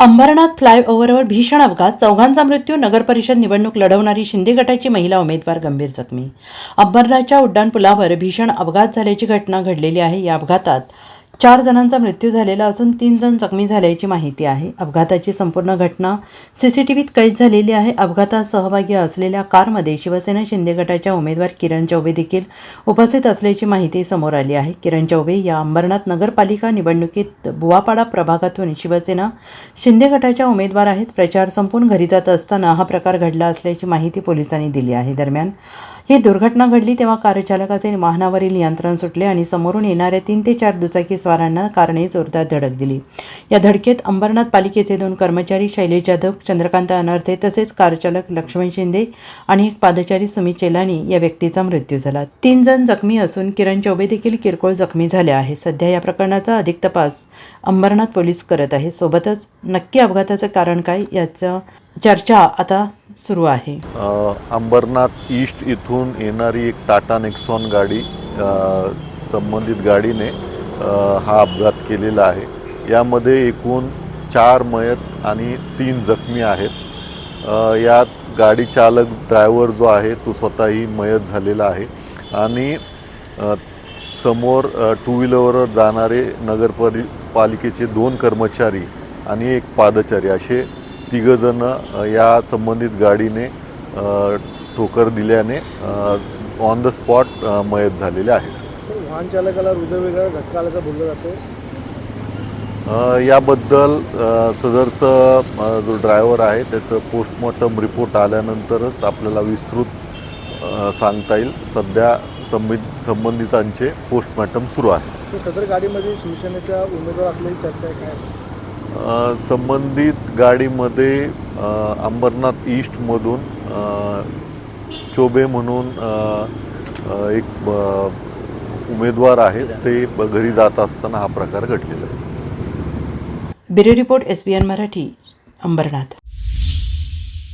अंबरनाथ फ्लायओव्हरवर भीषण अपघात. चौघांचा मृत्यू. नगरपरिषद निवडणूक लढवणारी शिंदे गटाची महिला उमेदवार गंभीर जखमी. अंबरनाथच्या उड्डाणपुलावर भीषण अपघात झाल्याची घटना घडलेली आहे. या अपघातात चार जणांचा मृत्यू झालेला असून तीन जण जखमी झाल्याची माहिती आहे. अपघाताची संपूर्ण घटना सीसीटीव्हीत कैद झालेली आहे. अपघातात सहभागी असलेल्या कारमध्ये शिवसेना शिंदे गटाच्या उमेदवार किरण चौबे देखील उपस्थित असल्याची माहिती समोर आली आहे. किरण चौबे या अंबरनाथ नगरपालिका निवडणुकीत बुवापाडा प्रभागातून शिवसेना शिंदे गटाच्या उमेदवार आहेत. प्रचार संपून घरी जात असताना हा प्रकार घडला असल्याची माहिती पोलिसांनी दिली आहे. दरम्यान ही दुर्घटना घडली तेव्हा कारचालकाचे वाहनावरील नियंत्रण सुटले आणि समोरून येणाऱ्या तीन ते चार दुचाकी स्वारांना कारने जोरदार धडक दिली. या धडकेत अंबरनाथ पालिकेचे दोन कर्मचारी शैलेश जाधव चंद्रकांत अनर्थे तसेच कारचालक लक्ष्मण शिंदे आणि एक पादचारी सुमित चेलानी या व्यक्तीचा मृत्यू झाला. तीन जण जखमी असून किरण चौबे देखील किरकोळ जखमी झाले आहे. सध्या या प्रकरणाचा अधिक तपास अंबरनाथ पोलीस करत आहे. सोबतच नक्की अपघाताचं कारण काय याचं चर्चा आता सुरू आहे. अंबरनाथ ईस्ट इथून येणारी एक टाटा नेक्सॉन गाडी संबंधित गाडीने हा अपघात केलेला आहे. यामध्ये एकूण चार मयत आणि तीन जखमी आहेत. यात गाडी चालक ड्रायव्हर जो आहे तो स्वतःही मयत झालेला आहे. आणि समोर टू व्हीलरवर जाणारे नगरपरि पालिकेचे दोन कर्मचारी आणि एक पादचारी असे तिघजण या संबंधित गाडीने ठोकर दिल्याने ऑन द स्पॉट मयत झालेले आहेत. वाहन चालकाला हृदयवेगळा झटका आल्याचं बोललं जातं याबद्दल सदरचं जो ड्रायव्हर आहे त्याचं पोस्टमॉर्टम रिपोर्ट आल्यानंतरच आपल्याला विस्तृत सांगता येईल. सध्या संबंधित संबंधितांचे पोस्टमॉर्टम सुरू आहे. सदर गाडीमध्ये शिवसेनेच्या उमेदवार असल्याची चर्चा आहे. काय संबंधित गाडीमध्ये अंबरनाथ ईस्टमधून चोबे म्हणून एक उमेदवार आहेत ते घरी जात असताना हा प्रकार घडलेला आहे. Bureau report S B N Marathi Ambernath.